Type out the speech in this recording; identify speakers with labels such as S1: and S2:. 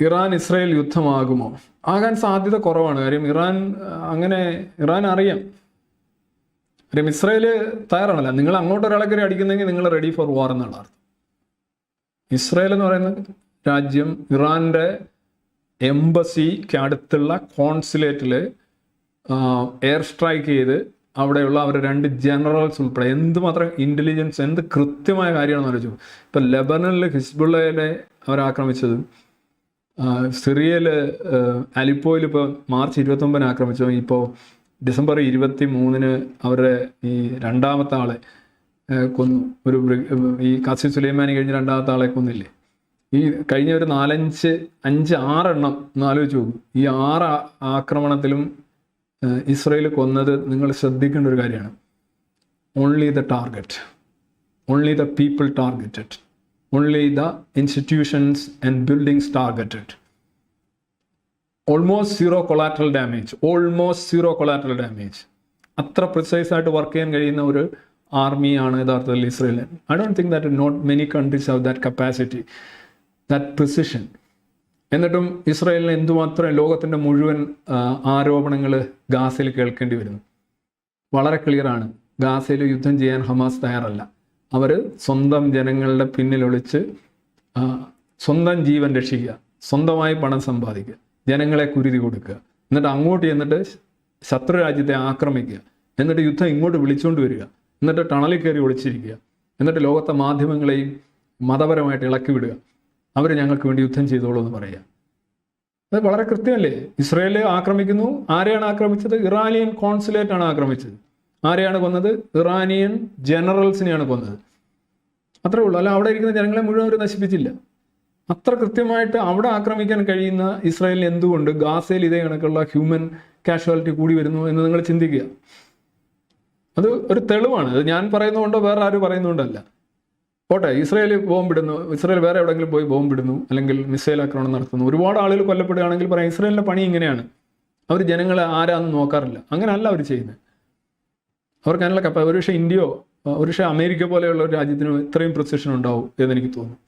S1: Iran Israel യുദ്ധമാകുമോ? ആകാൻ സാധ്യത കുറവാണ്. കാര്യം ഇറാൻ അങ്ങനെ ഇറാൻ അറിയാം. കാര്യം ഇസ്രായേൽ തയ്യാറാണല്ലോ. നിങ്ങൾ അങ്ങോട്ട് ഒരാളെ കയറി അടിക്കുന്നെങ്കിൽ നിങ്ങൾ റെഡി ഫോർ വാർ എന്നുള്ള അർത്ഥം. ഇസ്രായേൽ എന്ന് പറയുന്ന രാജ്യം ഇറാന്റെ എംബസിക്ക് അടുത്തുള്ള കോൺസുലേറ്റിൽ എയർ സ്ട്രൈക്ക് ചെയ്ത് അവിടെയുള്ള അവരുടെ രണ്ട് ജനറൽസ് ഉൾപ്പെടെ എന്തുമാത്രം ഇന്റലിജൻസ് എന്ത് കൃത്യമായ കാര്യമാണെന്ന് ആലോചിച്ചു. ഇപ്പം ലെബനനിൽ ഹിസ്ബുള്ളയിലെ അവർ ആക്രമിച്ചത് സിറിയയിൽ അലിപ്പോയിൽ ഇപ്പോൾ മാർച്ച് ഇരുപത്തൊമ്പതിന് ആക്രമിച്ചു. ഇപ്പോൾ ഡിസംബർ ഇരുപത്തി മൂന്നിന് അവരുടെ ഈ രണ്ടാമത്തെ ആളെ കൊന്നു. ഒരു ഈ കാസി സുലൈമാനി കഴിഞ്ഞ് രണ്ടാമത്തെ ആളെ കൊന്നില്ലേ? ഈ കഴിഞ്ഞ ഒരു നാലഞ്ച് അഞ്ച് ആറെണ്ണം ഒന്ന് ആലോചിച്ച് നോക്കൂ. ഈ ആറ് ആക്രമണത്തിലും ഇസ്രയേൽ കൊന്നത് നിങ്ങൾ ശ്രദ്ധിക്കേണ്ട ഒരു കാര്യമാണ്. Only the target only the people targeted only the institutions and buildings targeted. Almost zero collateral damage almost zero collateral damage അത്ര പ്രിസൈസ് ആയിട്ട് വർക്ക് ചെയ്യാൻ കഴിയുന്ന ഒരു ആർമിയാണ് യഥാർത്ഥത്തിൽ Israel I don't think that not many countries have that capacity that precision എന്നിട്ടും ഇസ്രയേലിന് എന്തുമാത്രം ലോകത്തിന്റെ മുഴുവൻ ആരോപണങ്ങൾ ഗാസയിൽ കേൾക്കേണ്ടി വരുന്നു. വളരെ ക്ലിയറാണ് ഗാസയിൽ യുദ്ധം ചെയ്യാൻ ഹമാസ് തയ്യാറല്ല. അവർ സ്വന്തം ജനങ്ങളുടെ പിന്നിലൊളിച്ച് സ്വന്തം ജീവൻ രക്ഷിക്കുക സ്വന്തമായി പണം സമ്പാദിക്കുക ജനങ്ങളെ കുരുതി കൊടുക്കുക എന്നിട്ട് അങ്ങോട്ട് ചെന്നിട്ട് ശത്രു രാജ്യത്തെ ആക്രമിക്കുക എന്നിട്ട് യുദ്ധം ഇങ്ങോട്ട് വിളിച്ചുകൊണ്ട് വരിക എന്നിട്ട് ടണലിൽ കയറി ഒളിച്ചിരിക്കുക എന്നിട്ട് ലോകത്തെ മാധ്യമങ്ങളെയും മതപരമായിട്ട് ഇളക്കി വിടുക. അവർ ഞങ്ങൾക്ക് വേണ്ടി യുദ്ധം ചെയ്തോളൂ എന്ന് പറയുക. അത് വളരെ കൃത്യമല്ലേ? ഇസ്രയേൽ ആക്രമിക്കുന്നു. ആരെയാണ് ആക്രമിച്ചത്? ഇറാനിയൻ കോൺസുലേറ്റ് ആണ് ആക്രമിച്ചത്. ആരെയാണ് കൊന്നത്? ഇറാനിയൻ ജനറൽസിനെയാണ് കൊന്നത്. അത്രേ ഉള്ളൂ. അല്ല അവിടെ ഇരിക്കുന്ന ജനങ്ങളെ മുഴുവൻ അവർ നശിപ്പിച്ചില്ല. അത്ര കൃത്യമായിട്ട് അവിടെ ആക്രമിക്കാൻ കഴിയുന്ന ഇസ്രായേലിന് എന്തുകൊണ്ട് ഗാസയിൽ ഇതേ കണക്കുള്ള ഹ്യൂമൻ കാഷ്വാലിറ്റി കൂടി വരുന്നു എന്ന് നിങ്ങൾ ചിന്തിക്കുക. അത് ഒരു തെളിവാണ്. അത് ഞാൻ പറയുന്നതുകൊണ്ടോ വേറെ ആരും പറയുന്നതുകൊണ്ടല്ല. പോട്ടെ ഇസ്രായേൽ ബോംബിടുന്നു. ഇസ്രായേൽ വേറെ എവിടെയെങ്കിലും പോയി ബോംബിടുന്നു അല്ലെങ്കിൽ മിസൈൽ ആക്രമണം നടത്തുന്നു. ഒരുപാട് ആളുകൾ കൊല്ലപ്പെടുകയാണെങ്കിൽ പറയാം ഇസ്രായേലിന്റെ പണി ഇങ്ങനെയാണ്. അവർ ജനങ്ങളെ ആരാന്ന് നോക്കാറില്ല. അങ്ങനെയല്ല അവർ ചെയ്യുന്നത്. അവർക്ക് അതിനുള്ള കപ്പ ഒരുപക്ഷെ ഇന്ത്യയോ ഒരുപക്ഷെ അമേരിക്ക പോലെയുള്ള ഒരു രാജ്യത്തിന് ഇത്രയും പ്രൊസിഷൻ ഉണ്ടാവും എന്നെനിക്ക് തോന്നുന്നു.